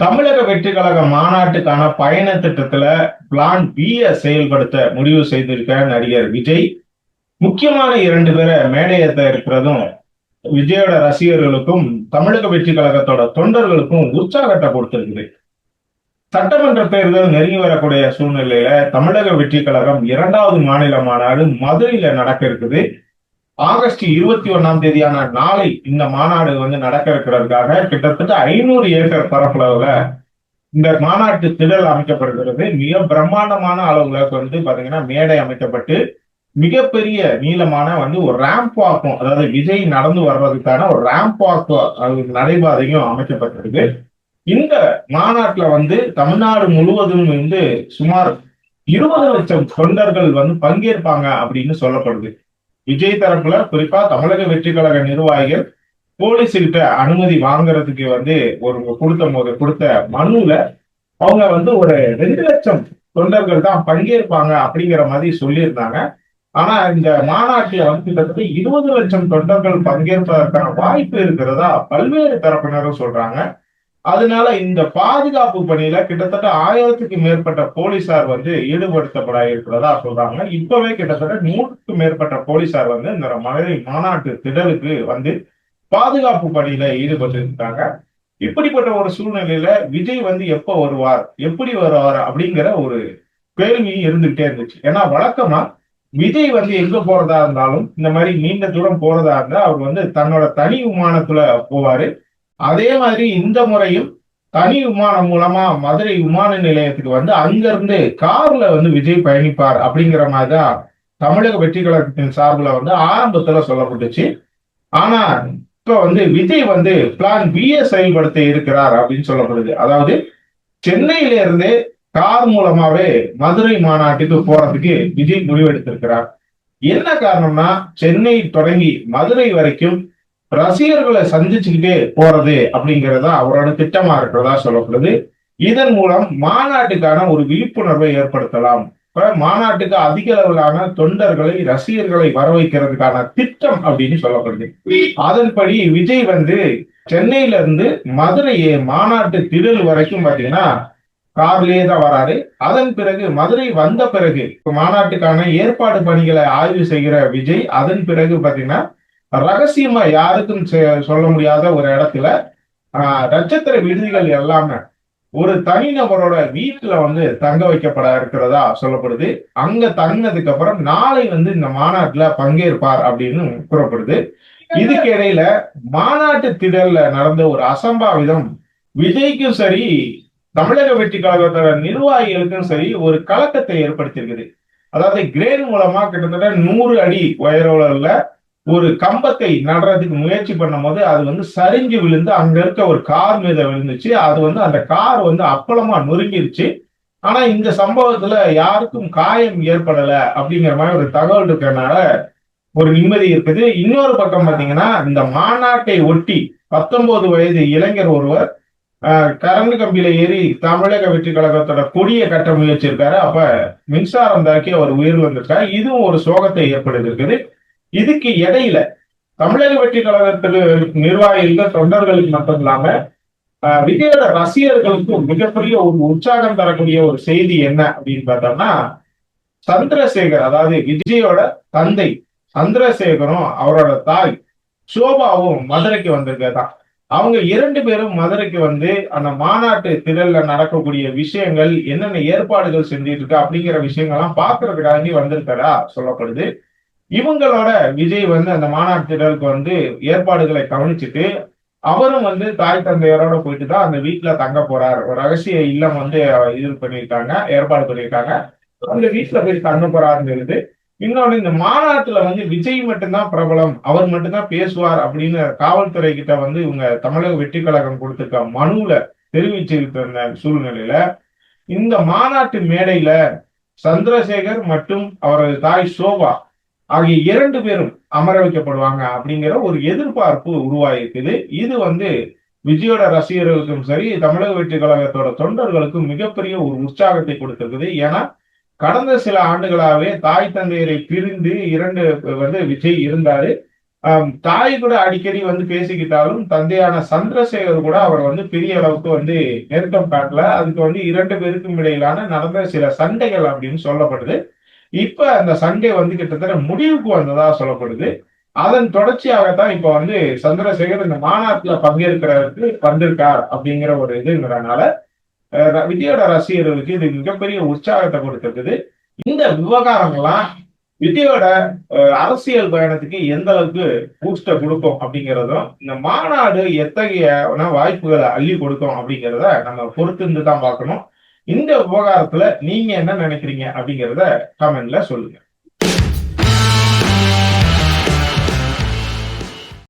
தமிழக வெற்றி கழக மாநாட்டுக்கான பயண திட்டத்துல பிளான் பிய செயல்படுத்த முடிவு செய்திருக்க நடிகர் விஜய். முக்கியமான இரண்டு பேரை மேடையத்த இருக்கிறதும் விஜயோட ரசிகர்களுக்கும் தமிழக வெற்றி கழகத்தோட தொண்டர்களுக்கும் உற்சாகத்தை கொடுத்திருக்குது. சட்டமன்ற தேர்தல் நெருங்கி வரக்கூடிய சூழ்நிலையில தமிழக வெற்றி கழகம் இரண்டாவது மாநில மாநாடு மதுரையில நடக்க இருக்குது. ஆகஸ்ட் இருபத்தி ஒன்னாம் தேதியான நாளை இந்த மாநாடு வந்து நடக்க இருக்கிறதுக்காக கிட்டத்தட்ட ஐநூறு ஏக்கர் பரப்பளவுல இந்த மாநாட்டு திடல் அமைக்கப்படுகிறது. மிக பிரம்மாண்டமான அளவுல வந்து பாத்தீங்கன்னா மேடை அமைக்கப்பட்டு மிகப்பெரிய நீளமான வந்து ஒரு ரேம்ப் வாக்கும் அதாவது விஜய் நடந்து வர்றதுக்கான ஒரு ரேம்ப் வாக்கு நடைபாதையும் அமைக்கப்பட்டிருக்கு. இந்த மாநாட்டுல வந்து தமிழ்நாடு முழுவதும் வந்து சுமார் இருபது லட்சம் தொண்டர்கள் வந்து பங்கேற்பாங்க அப்படின்னு சொல்லப்படுது. விஜய் தரப்புல குறிப்பா தமிழக வெற்றி கழக நிர்வாகிகள் போலீஸ்கிட்ட அனுமதி வாங்குறதுக்கு வந்து ஒரு கொடுத்த போது கொடுத்த மனுல அவங்க வந்து ஒரு ரெண்டு லட்சம் தொண்டர்கள் தான் பங்கேற்பாங்க அப்படிங்கிற மாதிரி சொல்லியிருந்தாங்க. ஆனா இந்த மாநாட்டில் வந்து கிட்டத்தட்ட இருபது லட்சம் தொண்டர்கள் பங்கேற்பதற்கான வாய்ப்பு இருக்கிறதா பல்வேறு தரப்பினரும் சொல்றாங்க. அதனால இந்த பாதுகாப்பு பணியில கிட்டத்தட்ட ஆயிரத்துக்கு மேற்பட்ட போலீசார் வந்து ஈடுபடுத்தப்பட இருக்கிறதா சொல்றாங்க. இப்பவே கிட்டத்தட்ட நூற்றுக்கும் மேற்பட்ட போலீசார் வந்து இந்த மதுரை மாநாட்டு திடலுக்கு வந்து பாதுகாப்பு பணியில ஈடுபட்டு இருக்காங்க இப்படிப்பட்ட ஒரு சூழ்நிலையில விஜய் வந்து எப்ப வருவார் எப்படி வருவார் அப்படிங்கிற ஒரு கேள்வி இருந்துகிட்டே இருந்துச்சு. ஏன்னா வழக்கமா விஜய் வந்து எங்க போறதா இருந்தாலும் இந்த மாதிரி நீண்ட தூரம் போறதா இருந்தா அவர் வந்து தன்னோட தனி விமானத்துல போவாரு. அதே மாதிரி இந்த முறையும் தனி விமானம் மூலமா மதுரை விமான நிலையத்துக்கு வந்து அங்கிருந்து கார்ல வந்து விஜய் பயணிப்பார் அப்படிங்கிற மாதிரிதான் தமிழக வெற்றி கழகத்தின் சார்பில் வந்து ஆரம்பத்துல சொல்லப்பட்டுச்சு. ஆனா இப்ப வந்து விஜய் வந்து பிளான் பிஏ செயல்படுத்த இருக்கிறார் அப்படின்னு சொல்லப்படுது. அதாவது சென்னையில இருந்து கார் மூலமாவே மதுரை மாநாட்டுக்கு போறதுக்கு விஜய் முடிவெடுத்திருக்கிறார். என்ன காரணம்னா சென்னை தொடங்கி மதுரை வரைக்கும் ரசிகர்களை சந்திச்சுக்கிட்டே போறது அப்படிங்கிறதா அவரோட திட்டமா இருக்கிறதா சொல்லப்படுது. இதன் மூலம் மாநாட்டுக்கான ஒரு விழிப்புணர்வை ஏற்படுத்தலாம். மாநாட்டுக்கு அதிக அளவிலான தொண்டர்களை ரசிகர்களை வர வைக்கிறதுக்கான திட்டம் அப்படின்னு சொல்லப்படுது. அதன்படி விஜய் வந்து சென்னையில இருந்து மதுரையை மாநாட்டு திடல் வரைக்கும் பாத்தீங்கன்னா கார்லயே தான் வராரு. அதன் பிறகு மதுரை வந்த பிறகு மாநாட்டுக்கான ஏற்பாடு பணிகளை ஆய்வு செய்கிற விஜய் அதன் பிறகு பாத்தீங்கன்னா ரகசியமா யாருக்கும் சொல்ல முடியாத ஒரு இடத்துல நட்சத்திர விடுதிகள் எல்லாமே ஒரு தனிநபரோட வீட்டுல வந்து தங்க வைக்கப்பட இருக்கிறதா சொல்லப்படுது. அங்க தங்கினதுக்கு அப்புறம் நாளை வந்து இந்த மாநாட்டுல பங்கேற்பார் அப்படின்னு கூறப்படுது. இதுக்கு இடையில மாநாட்டு திடல்ல நடந்த ஒரு அசம்பாவிதம் விஜய்க்கும் சரி தமிழக வெற்றி கழகத்தோட நிர்வாகிகளுக்கும் சரி ஒரு கலக்கத்தை ஏற்படுத்தியிருக்குது. அதாவது கிரேன் மூலமா கிட்டத்தட்ட நூறு அடி உயரவுல ஒரு கம்பத்தை நடுறதுக்கு முயற்சி பண்ணும் போது அது வந்து சரிஞ்சு விழுந்து அங்க இருக்க ஒரு கார் மீத விழுந்துச்சு. அது வந்து அந்த கார் வந்து அப்பளமா நொறுங்கிருச்சு. ஆனா இந்த சம்பவத்துல யாருக்கும் காயம் ஏற்படல அப்படிங்கிற மாதிரி ஒரு தகவல் இருக்கிறதுனால ஒரு நிம்மதி இருக்குது. இன்னொரு பக்கம் பாத்தீங்கன்னா இந்த மாநாட்டை ஒட்டி பத்தொன்பது வயது இளைஞர் ஒருவர் கரண்ட் கம்பியில ஏறி தமிழக வெற்றி கழகத்தோட கொடியை கட்ட முயற்சியிருக்காரு. அப்ப மின்சாரம் தாக்கி அவர் உயிர் வந்திருக்காரு இதுவும் ஒரு சோகத்தை ஏற்படுத்திருக்குது இதுக்கு இடையில தமிழக வெற்றி கழகத்தில் நிர்வாகிகள் தொண்டர்களுக்கு மட்டும் இல்லாம விஜயோட ரசிகர்களுக்கும் மிகப்பெரிய ஒரு உற்சாகம் தரக்கூடிய ஒரு செய்தி என்ன அப்படின்னு பார்த்தோம்னா சந்திரசேகர் அதாவது விஜயோட தந்தை சந்திரசேகரும் அவரோட தாய் சோபாவும் மதுரைக்கு வந்திருக்கதான் அவங்க இரண்டு பேரும் மதுரைக்கு வந்து அந்த மாநாட்டு திடல்ல நடக்கக்கூடிய விஷயங்கள் என்னென்ன ஏற்பாடுகள் செஞ்சிட்டு இருக்கு அப்படிங்கிற விஷயங்கள்லாம் பாக்குறதுக்காண்டி வந்திருக்கிறா சொல்லப்படுது. இவங்களோட விஜய் வந்து அந்த மாநாட்டு வந்து ஏற்பாடுகளை கவனிச்சுட்டு அவரும் வந்து தாய் தந்தையரோட போயிட்டு தான் அந்த வீட்டுல தங்க போறாரு. ஒரு ரகசிய இல்லம் வந்து இது பண்ணியிருக்காங்க ஏற்பாடு பண்ணியிருக்காங்க. அந்த வீட்டுல போய் தங்க போறாருன்னு சொல்லுது இன்னொன்று இந்த மாநாட்டுல வந்து விஜய் மட்டும்தான் பிரபலம் அவர் மட்டும்தான் பேசுவார் அப்படின்னு காவல்துறை கிட்ட வந்து இவங்க தமிழக வெற்றி கழகம் கொடுத்துருக்க மனுல தெரிவிச்சிருக்க சூழ்நிலையில இந்த மாநாட்டு மேடையில சந்திரசேகர் மற்றும் அவரது தாய் சோபா ஆகிய இரண்டு பேரும் அமர வைக்கப்படுவாங்க அப்படிங்கிற ஒரு எதிர்பார்ப்பு உருவாயிருக்குது. இது வந்து விஜயோட ரசிகர்களுக்கும் சரி தமிழக வெற்றி கழகத்தோட தொண்டர்களுக்கும் மிகப்பெரிய ஒரு உற்சாகத்தை கொடுத்திருக்குது. ஏன்னா கடந்த சில ஆண்டுகளாகவே தாய் தந்தையரை பிரிந்து இரண்டு வந்து விஜய் இருந்தாரு. தாய் கூட அடிக்கடி வந்து பேசிக்கிட்டாலும் தந்தையான சந்திரசேகர் கூட அவர் வந்து பெரிய அளவுக்கு வந்து நெருக்கம் காட்டல. அதுக்கு வந்து இரண்டு பேருக்கும் இடையிலான நடந்த சில சண்டைகள் அப்படின்னு சொல்லப்படுது. இப்ப அந்த சண்டை வந்து கிட்டத்தட்ட முடிவுக்கு வந்ததா சொல்லப்படுது. அதன் தொடர்ச்சியாகத்தான் இப்ப வந்து சந்திரசேகர் இந்த மாநாட்டுல பங்கேற்கிறதுக்கு வந்திருக்கார் அப்படிங்கிற ஒரு இதுங்கிறனால விஜயோட ரசிகர்களுக்கு இது மிகப்பெரிய உற்சாகத்தை கொடுத்திருக்குது. இந்த விவகாரங்கள்லாம் விஜயோட அரசியல் பயணத்துக்கு எந்த அளவுக்கு பூஸ்ட கொடுக்கும் அப்படிங்கிறதும் இந்த மாநாடு எத்தகைய வாய்ப்புகளை அள்ளி கொடுக்கும் அப்படிங்கிறத நம்ம பொறுத்திருந்து தான் பார்க்கணும். இந்த விவகாரத்துல நீங்க என்ன நினைக்கிறீங்க அப்படிங்கிறத கமெண்ட்ல சொல்லுங்க.